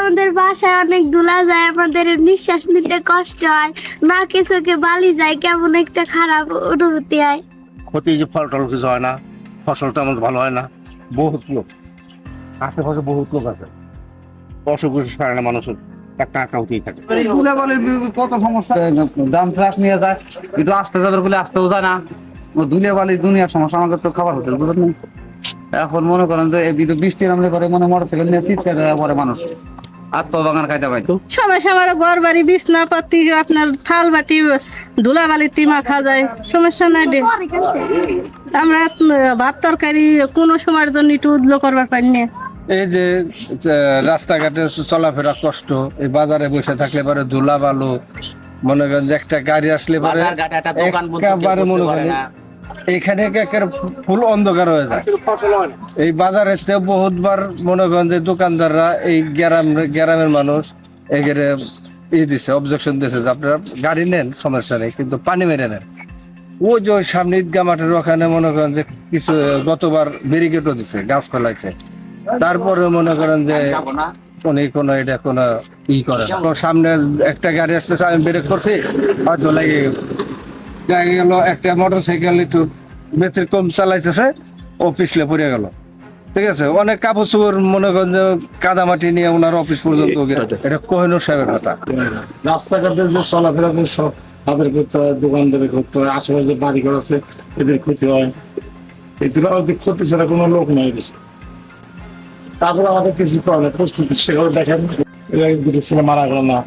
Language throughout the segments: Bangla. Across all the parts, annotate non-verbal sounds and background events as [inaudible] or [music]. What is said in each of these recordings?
আমাদের বাসায় অনেক ধুলা যায় আমাদের নিঃশ্বাস নিতে কষ্ট হয় না কিছুকে বালি যায় কেমন একটা খারাপ অনুভূতি হয়। ক্ষতি যে ফল টল কিছু হয় না ফসলটা আমাদের ভালো হয় না। বহুত লোক আশেপাশে বহুত লোক আছে। অসুখ বিসুখ হয় না মানুষের কত সমস্যা? দাম ট্রাক নিয়ে যায় একটু আসতে যাবে বলে আসতেও যায় না। ও ধুলাবালির দুনিয়ার সমস্যা আমাদের তো খাবার হোটেল বুঝলেন এখন মনে করেন যে এই বিদ্যুৎ বৃষ্টি নামলে পরে মনে মোটর সাইকেল নিয়ে চিৎকার দেওয়া পরে মানুষ। পা বাগান খাইতে পাইতো সমস্যা আমার ঘর বাড়ি বিছনাপাতি আপনার থাল বাটি ধুলাবালি তিমা খাওয়া যায়। সমস্যা নাই রে আমরা ভাত তরকারি কোনো সময়ের জন্য একটু উদলো করবার পারি না। এই যে যে রাস্তাঘাটে চলাফেরা কষ্ট এই বাজারে বসে থাকলে পরে ধুলা বালু মনে করেন যে একটা গাড়ি আসলে পরে একেবারে মনে করেন এখানে ফুল অন্ধকার হয়ে যায়। এই বাজারে বহুতবার মনে করেন যে দোকানদাররা এই গ্রাম গ্রামের মানুষ এগেরে ই দিছে অবজেকশন দিছে যে আপনারা গাড়ি নেন সমস্যা নেই কিন্তু পানি মেরে নেন। ওই যে ওই সামনে ঈদগা মাঠের ওখানে মনে করেন যে কিছু গতবার ব্যারিকেডও দিছে গাছ ফেলাইছে। তারপরে মনে করেন যে উনি কোনো এটা কোনো ই করে সামনে একটা গাড়ি আসতেছে আমি ব্রেক করছি হয়তো লেগে লেগে গেল একটা মোটর সাইকেল একটু বেতের কম চালাইতেছে ও পিছলে পড়ে গেল। ঠিক আছে? অনেক কাপড় চোপড় মনে করেন যে কাদামাটি নিয়ে ওনার অফিস পর্যন্ত এটা কোহিনুর সাহেবের কথা। রাস্তাঘাটে যে চলাফেরা করে সব তাদের করতে হয় দোকানদারের করতে হয় আশেপাশে যে বাড়ি ঘর আছে এদের ক্ষতি হয়। এগুলো আমাদের ক্ষতি ছাড়া কোনো লোক নাই বেশি। তারপর আমাদের কিছু করে না প্রস্তুতি সেগুলো দেখেন। এর দুটো ছেলে মারা গেল না।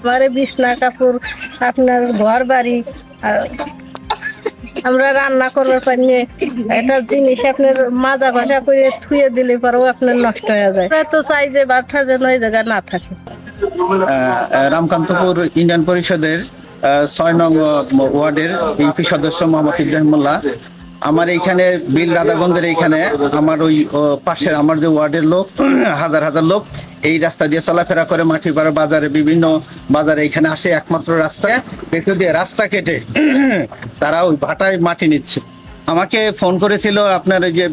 আমার বিছনা কাপড় আপনার ঘর বাড়ি আমরা রান্না করবার পারি না একটা জিনিস আপনার মাজা ঘষা করে থুয়ে দিলে পরেও আপনার নষ্ট হয়ে যায়। তো চাই যে বাচ্চা যেন ওই জায়গায় না থাকে। রামকান্তপুর ইউনিয়ন পরিষদের আহ, ছয় নং ওয়ার্ডের ইউপি সদস্য মোহাম্মদ ইব্রাহিমুল্লাহ আমার এইখানে বিল রাধাগঞ্জের এইখানে আমার ওই পাশের আমার যে ওয়ার্ডের লোক, [clears throat] হাজার হাজার লোক, এই রাস্তা দিয়ে চলাফেরা করে মাটিপাড়া বাজারে বিভিন্ন বাজারে এখানে আসে একমাত্র রাস্তা। পেটু দিয়ে রাস্তা কেটে [clears throat] তারা ওই ভাটায় মাটি নিচ্ছে। আমাকে ফোন করেছিল আপনার ওই যে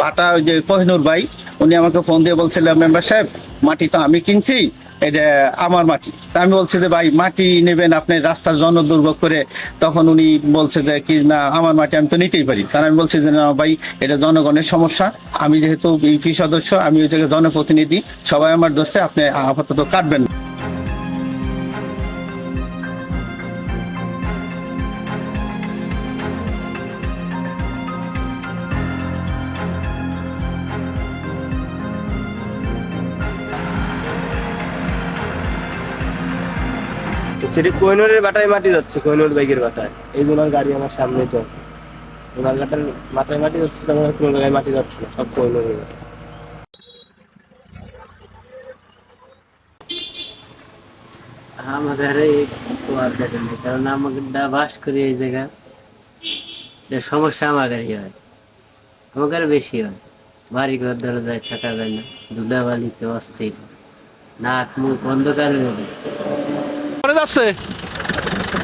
ভাটা ওই যে কোহিনুর ভাই, উনি আমাকে ফোন দিয়ে বলছিল, মেম্বার সাহেব, মাটি তো আমি কিনছি। এটা আমার মাটি। আমি বলছি যে, ভাই, মাটি নেবেন আপনি রাস্তার জন্য দুর্ভোগ করে। তখন উনি বলছে যে, কি না, আমার মাটি আমি তো নিতেই পারি। কারণ আমি বলছি যে, না, ভাই, এটা জনগণের সমস্যা। আমি যেহেতু ইউপি সদস্য, আমি ওই জায়গায় জনপ্রতিনিধি। সবাই আমার দোষে, আপনি আপাতত কাটবেন না। কোহিনুরের বাটায় মাটি যাচ্ছে, কোহিনুর বাইকের বাটায়। এই গাড়ি আমার সামনে তো আছে। ওনার গাটার মাথায় মাটি যাচ্ছে কোনো জায়গায় মাটি যাচ্ছে না, সব কোহিনুরের বাটায়। আমাদের কারণ আমাকে বাস করি এই জায়গা সমস্যা আমাদেরই হয়। আমাদের বেশি হয়। বাড়ি ঘর ধরে যায় থাকা যায় না, ধুলাবালিতে অস্থির। নাক মুখ অন্ধকার হয়ে যায়।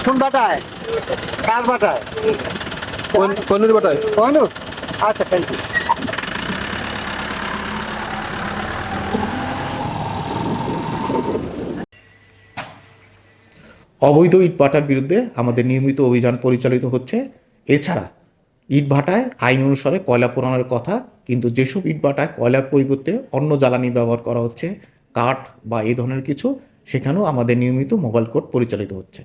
কোন বাটায় কার বাটায় বাটায় আচ্ছা থ্যাংক ইউ অবৈধ ইট ভাটার বিরুদ্ধে আমাদের নিয়মিত অভিযান পরিচালিত হচ্ছে। এছাড়া ইট ভাটায় আইন অনুসারে কয়লা পোড়ানোর কথা কিন্তু যেসব ইট ভাটায় কয়লার পরিবর্তে অন্য জ্বালানি ব্যবহার করা হচ্ছে কাঠ বা এই ধরনের কিছু সেখানেও আমাদের নিয়মিত মোবাইল কোর্ট পরিচালিত হচ্ছে।